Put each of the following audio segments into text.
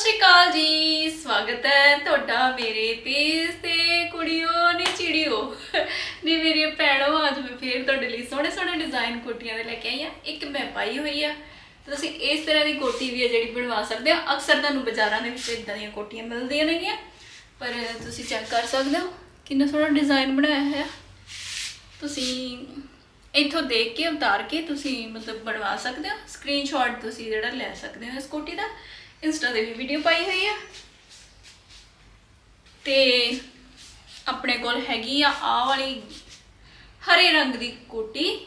ਸ਼੍ਰੀ ਅਕਾਲ ਜੀ, ਸਵਾਗਤ ਹੈ ਤੁਹਾਡਾ ਮੇਰੇ ਪੇਜ ਤੇ। ਕੁੜੀਓ ਨੀ ਚਿੜੀਓ ਨੀ ਮੇਰੀ ਭੈਣੋ, ਅੱਜ ਮੈਂ ਫੇਰ ਤੁਹਾਡੇ ਲਈ ਸੋਹਣੇ ਸੋਹਣੇ ਡਿਜ਼ਾਈਨ ਕੋਟੀਆਂ ਦੇ ਲੈ ਕੇ ਆਈ ਆ ਇੱਕ ਮੈਂ ਪਾਈ ਹੋਈ ਆ। ਤੁਸੀਂ ਇਸ ਤਰ੍ਹਾਂ ਦੀ ਕੋਟੀ ਵੀ ਹੈ ਜਿਹੜੀ ਬਣਵਾ ਸਕਦੇ ਹੋ। ਅਕਸਰ ਤੁਹਾਨੂੰ ਬਾਜ਼ਾਰਾਂ ਦੇ ਵਿੱਚ ਇਦਾਂ ਦੀਆਂ ਕੋਟੀਆਂ ਮਿਲਦੀਆਂ ਨੇਗੀਆਂ। ਪਰ ਤੁਸੀਂ ਚੈੱਕ ਕਰ ਸਕਦੇ ਹੋ ਕਿੰਨਾ ਸੋਹਣਾ ਡਿਜ਼ਾਈਨ ਬਣਾਇਆ ਹੈ ਤੁਸੀਂ ਇੱਥੋਂ ਦੇਖ ਕੇ ਉਤਾਰ ਕੇ ਤੁਸੀਂ ਮਤਲਬ ਬਣਵਾ ਸਕਦੇ ਹੋ। ਸਕਰੀਨਸ਼ਾਟ ਤੁਸੀਂ ਜਿਹੜਾ ਲੈ ਸਕਦੇ ਹੋ ਇਸ ਕੋਟੀ ਦਾ। ਇੰਸਟਾ ਤੇ ਵੀ ਵੀਡੀਓ ਪਾਈ ਹੋਈ ਆ। ਤੇ ਆਪਣੇ ਕੋਲ ਹੈਗੀ ਆ ਆ ਵਾਲੀ ਹਰੇ ਰੰਗ ਦੀ ਕੋਟੀ।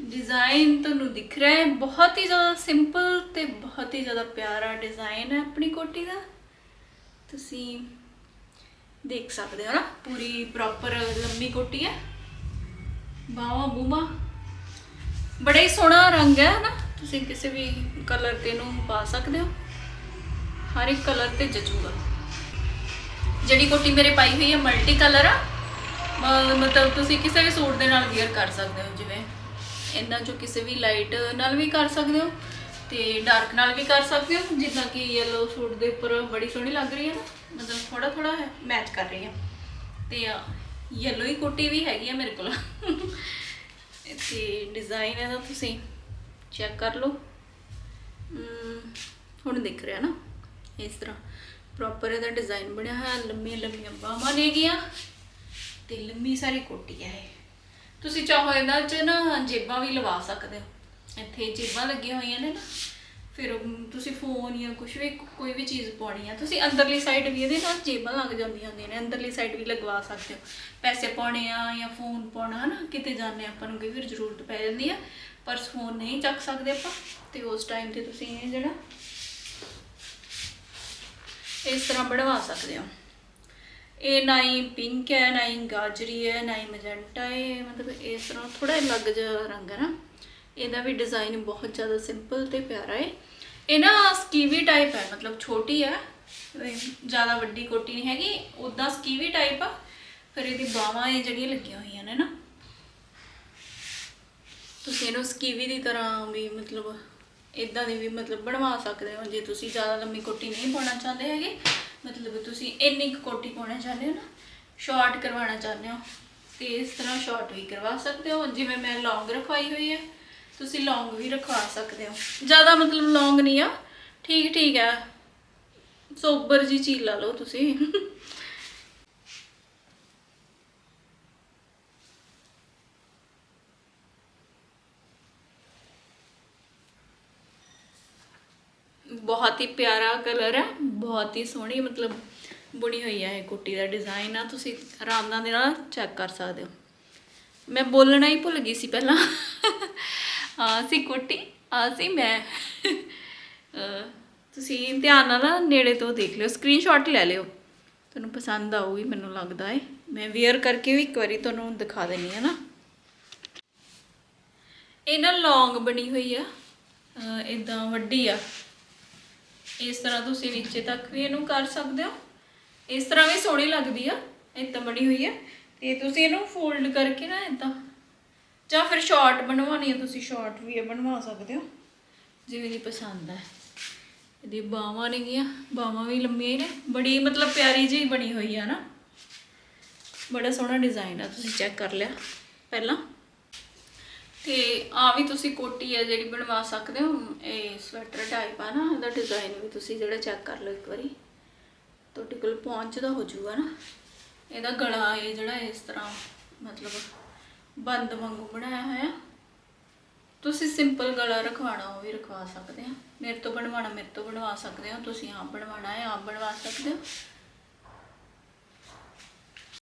ਡਿਜ਼ਾਈਨ ਤੁਹਾਨੂੰ ਦਿਖ ਰਿਹਾ ਹੈ। ਬਹੁਤ ਹੀ ਜ਼ਿਆਦਾ ਸਿੰਪਲ ਤੇ ਬਹੁਤ ਹੀ ਜ਼ਿਆਦਾ ਪਿਆਰਾ ਡਿਜ਼ਾਈਨ ਹੈ ਆਪਣੀ ਕੋਟੀ ਦਾ। ਤੁਸੀਂ ਦੇਖ ਸਕਦੇ ਹੋ ਨਾ, ਪੂਰੀ ਪ੍ਰੋਪਰ ਲੰਮੀ ਕੋਟੀ ਹੈ। ਬਾਵਾ ਬੂਮਾ ਬੜਾ ਹੀ ਸੋਹਣਾ ਰੰਗ ਹੈ ਨਾ। ਤੁਸੀਂ ਕਿਸੇ ਵੀ ਕਲਰ ਤੇ ਨੂੰ ਪਾ ਸਕਦੇ ਹੋ? ਹਰ ਇੱਕ ਕਲਰ ਤੇ ਜਚੂਗਾ। ਜਿਹੜੀ ਕੋਟੀ ਮੇਰੇ ਪਾਈ ਹੋਈ ਹੈ ਮਲਟੀ ਕਲਰ ਆ। ਮ- ਮਤਲਬ ਤੁਸੀਂ ਕਿਸੇ ਵੀ ਸੂਟ ਦੇ ਨਾਲ ਵੇਅਰ ਕਰ ਸਕਦੇ ਹੋ, ਜਿਵੇਂ ਇਹਨਾਂ ਚੋਂ ਕਿਸੇ ਵੀ ਲਾਈਟ ਨਾਲ ਵੀ ਕਰ ਸਕਦੇ ਹੋ ਤੇ ਡਾਰਕ ਨਾਲ ਵੀ ਕਰ ਸਕਦੇ ਹੋ। ਜਿੱਦਾਂ ਕਿ yellow ਸੂਟ ਦੇ ਉੱਪਰ ਬੜੀ ਸੋਹਣੀ ਲੱਗ ਰਹੀ ਹੈ ਨਾ, ਮਤਲਬ ਥੋੜਾ ਥੋੜਾ ਮੈਚ ਕਰ ਰਹੀ ਹੈ। ਤੇ yellow ਹੀ ਕੋਟੀ ਵੀ ਹੈਗੀ ਆ ਮੇਰੇ ਕੋਲ। ਤੇ ਡਿਜ਼ਾਈਨ ਇਹਦਾ ਤੁਸੀਂ ਚੈੱਕ ਕਰ ਲਓ। ਹੁਣ ਦਿਖ ਰਿਹਾ ਨਾ, ਇਸ ਤਰ੍ਹਾਂ। ਪ੍ਰੋਪਰ ਇਹਦਾ ਡਿਜ਼ਾਈਨ ਬਣਿਆ ਹੋਇਆ, ਲੰਮੀਆਂ ਲੰਮੀਆਂ ਬਾਹਾਂ ਨੇਗੀਆਂ ਤੇ ਲੰਮੀ ਸਾਰੀ ਕੋਟੀ ਹੈ ਇਹ। ਤੁਸੀਂ ਚਾਹੋ ਇਹਨਾਂ 'ਚ ਨਾ ਜੇਬਾਂ ਵੀ ਲਵਾ ਸਕਦੇ ਹੋ। ਇੱਥੇ ਜੇਬਾਂ ਲੱਗੀਆਂ ਹੋਈਆਂ ਨੇ ਨਾ, ਫਿਰ ਤੁਸੀਂ ਫੋਨ ਜਾਂ ਕੁਝ ਵੀ, ਕੋਈ ਵੀ ਚੀਜ਼ ਪਾਉਣੀ ਆ, ਤੁਸੀਂ ਅੰਦਰਲੀ ਸਾਈਡ ਵੀ ਇਹਦੇ ਨਾਲ ਜੇਬਾਂ ਲੱਗ ਜਾਂਦੀਆਂ ਹੁੰਦੀਆਂ ਨੇ, ਅੰਦਰਲੀ ਸਾਈਡ ਵੀ ਲਗਵਾ ਸਕਦੇ ਹੋ। ਪੈਸੇ ਪਾਉਣੇ ਆ ਜਾਂ ਫੋਨ ਪਾਉਣਾ ਨਾ ਕਿਤੇ ਜਾਂਦੇ ਆਪਾਂ ਨੂੰ, ਕਈ ਵਾਰ ਜ਼ਰੂਰਤ ਪੈ ਜਾਂਦੀ ਆ। ਪਰਸ ਫੋਨ ਨਹੀਂ ਚੱਕ ਸਕਦੇ ਆਪਾਂ, ਤੇ ਉਸ ਟਾਈਮ ਤੇ ਤੁਸੀਂ ਇਹ ਜਿਹੜਾ ਇਸ ਤਰ੍ਹਾਂ ਬਣਵਾ ਸਕਦੇ ਹੋ। ਇਹ ਨਾ ਹੀ ਪਿੰਕ ਹੈ, ਨਾ ਹੀ ਗਾਜਰੀ ਹੈ, ਨਾ ਹੀ ਮਜੈਂਟਾ ਹੈ, ਮਤਲਬ ਇਸ ਤਰ੍ਹਾਂ ਥੋੜਾ ਅਲੱਗ ਜਿਹਾ ਰੰਗ ਹੈ ਨਾ। ਇਹਦਾ ਵੀ ਡਿਜ਼ਾਈਨ ਬਹੁਤ ਜ਼ਿਆਦਾ ਸਿੰਪਲ ਤੇ ਪਿਆਰਾ ਹੈ। ਇਹ ਨਾ ਸਕੀਵੀ ਟਾਈਪ ਹੈ, ਮਤਲਬ ਛੋਟੀ ਹੈ ਜ਼ਿਆਦਾ ਵੱਡੀ ਕੋਟੀ ਨਹੀਂ ਹੈਗੀ ਉਦਾਂ ਸਕੀਵੀ ਟਾਈਪ ਆ, ਫਿਰ ਇਹਦੀ ਬਾਹਾਂ ਇਹ ਜਿਹੜੀਆਂ ਲੱਗੀਆਂ ਹੋਈਆਂ ਨੇ ਨਾ ਤੁਸੀਂ ਇਹਨੂੰ ਸਕੀਵੀ ਦੀ ਤਰ੍ਹਾਂ ਵੀ ਮਤਲਬ ਇਦਾਂ ਦੀ ਵੀ ਮਤਲਬ ਬਣਵਾ ਸਕਦੇ ਹੋ। ਜੇ ਤੁਸੀਂ ਜ਼ਿਆਦਾ ਲੰਮੀ ਕੋਟੀ ਨਹੀਂ ਪਾਉਣਾ ਚਾਹੁੰਦੇ ਹੈਗੇ, ਮਤਲਬ ਤੁਸੀਂ ਇੰਨੀ ਕੁ ਕੋਟੀ ਪਾਉਣਾ ਚਾਹੁੰਦੇ ਹੋ ਨਾ ਸ਼ਾਰਟ ਕਰਵਾਉਣਾ ਚਾਹੁੰਦੇ ਹੋ, ਤੇ ਇਸ ਤਰ੍ਹਾਂ ਸ਼ਾਰਟ ਵੀ ਕਰਵਾ ਸਕਦੇ ਹੋ। ਜਿਵੇਂ ਮੈਂ ਲੌਂਗ ਰਖਵਾਈ ਹੋਈ ਹੈ, ਤੁਸੀਂ ਲੌਂਗ ਵੀ ਰਖਵਾ ਸਕਦੇ ਹੋ। ਜ਼ਿਆਦਾ ਮਤਲਬ ਲੌਂਗ ਨਹੀਂ ਆ ਠੀਕ ਠੀਕ ਹੈ ਸੋਬਰ ਜੀ ਚੀਜ਼ ਲਾ ਲਓ ਤੁਸੀਂ। ਬਹੁਤ ਹੀ ਪਿਆਰਾ ਕਲਰ ਹੈ, ਬਹੁਤ ਹੀ ਸੋਹਣੀ ਮਤਲਬ ਬੁਣੀ ਹੋਈ ਹੈ ਇਹ ਕੁੱਟੀ ਦਾ ਡਿਜ਼ਾਈਨ ਆ, ਤੁਸੀਂ ਆਰਾਮ ਨਾਲ ਦੇ ਨਾਲ ਚੈੱਕ ਕਰ ਸਕਦੇ ਹੋ। ਮੈਂ ਬੋਲਣਾ ਹੀ ਭੁੱਲ ਗਈ ਸੀ ਪਹਿਲਾਂ। ਆ ਸੀ ਕੁੱਟੀ ਆ ਸੀ ਮੈਂ। ਤੁਸੀਂ ਧਿਆਨ ਨਾਲ ਨੇੜੇ ਤੋਂ ਦੇਖ ਲਿਓ ਸਕਰੀਨਸ਼ਾਟ ਲੈ ਲਿਓ। ਤੁਹਾਨੂੰ ਪਸੰਦ ਆਊਗੀ, ਮੈਨੂੰ ਲੱਗਦਾ ਹੈ ਮੈਂ ਵੇਅਰ ਕਰਕੇ ਵੀ ਇੱਕ ਵਾਰੀ ਤੁਹਾਨੂੰ ਦਿਖਾ ਦੇਣੀ ਹੈ ਨਾ। ਇਹ ਨਾ ਲੌਂਗ ਬਣੀ ਹੋਈ ਆ ਇਦਾਂ ਵੱਡੀ ਆ। ਇਸ ਤਰ੍ਹਾਂ ਤੁਸੀਂ ਨੀਚੇ ਤੱਕ ਵੀ ਇਹਨੂੰ ਕਰ ਸਕਦੇ ਹੋ। ਇਸ ਤਰ੍ਹਾਂ ਵੀ ਸੋਹਣੀ ਲੱਗਦੀ ਆ, ਇਦਾਂ ਬਣੀ ਹੋਈ ਹੈ ਤੇ ਤੁਸੀਂ ਇਹਨੂੰ ਫੋਲਡ ਕਰਕੇ ਨਾ ਇਦਾਂ, ਜਾਂ ਫਿਰ ਸ਼ਾਰਟ ਬਣਵਾਉਣੀ ਹੈ ਤੁਸੀਂ ਸ਼ਾਰਟ ਵੀ ਇਹ ਬਣਵਾ ਸਕਦੇ ਹੋ। ਜਿਵੇਂ ਦੀ ਪਸੰਦ ਹੈ ਇਹਦੀ ਬਾਹਾਂ ਨੇਗੀਆਂ ਬਾਹਾਂ ਵੀ ਲੰਮੀਆਂ ਹੀ ਨੇ, ਬੜੀ ਮਤਲਬ ਪਿਆਰੀ ਜਿਹੀ ਬਣੀ ਹੋਈ ਆ ਨਾ। ਬੜਾ ਸੋਹਣਾ ਡਿਜ਼ਾਈਨ ਆ, ਤੁਸੀਂ ਚੈੱਕ ਕਰ ਲਿਆ, ਪਹਿਲਾਂ। ਤੇ ਆ ਵੀ ਤੁਸੀਂ ਕੋਟੀ ਹੈ ਜਿਹੜੀ ਬਣਵਾ ਸਕਦੇ ਹੋ, ਇਹ ਸਵੈਟਰ ਟਾਈਪ ਆ ਨਾ, ਇਹਦਾ ਡਿਜ਼ਾਈਨ ਵੀ ਤੁਸੀਂ ਜਿਹੜਾ ਚੈੱਕ ਕਰ ਲਓ ਇੱਕ ਵਾਰੀ। ਤੁਹਾਡੇ ਕੋਲ ਪਹੁੰਚਦਾ ਹੋ ਜਾਊਗਾ ਨਾ। ਇਹਦਾ ਗਲਾ ਇਹ ਜਿਹੜਾ ਇਸ ਤਰ੍ਹਾਂ ਮਤਲਬ ਬੰਦ ਵਾਂਗੂ ਬਣਾਇਆ ਹੋਇਆ। ਤੁਸੀਂ ਸਿੰਪਲ ਗਲਾ ਰਖਵਾਣਾ ਉਹ ਵੀ ਰਖਵਾ ਸਕਦੇ ਆ। ਮੇਰੇ ਤੋਂ ਬਣਵਾਣਾ ਮੇਰੇ ਤੋਂ ਬਣਵਾ ਸਕਦੇ ਹੋ। ਤੁਸੀਂ ਆਪ ਬਣਵਾਣਾ ਹੈ, ਆਪ ਬਣਵਾ ਸਕਦੇ ਹੋ।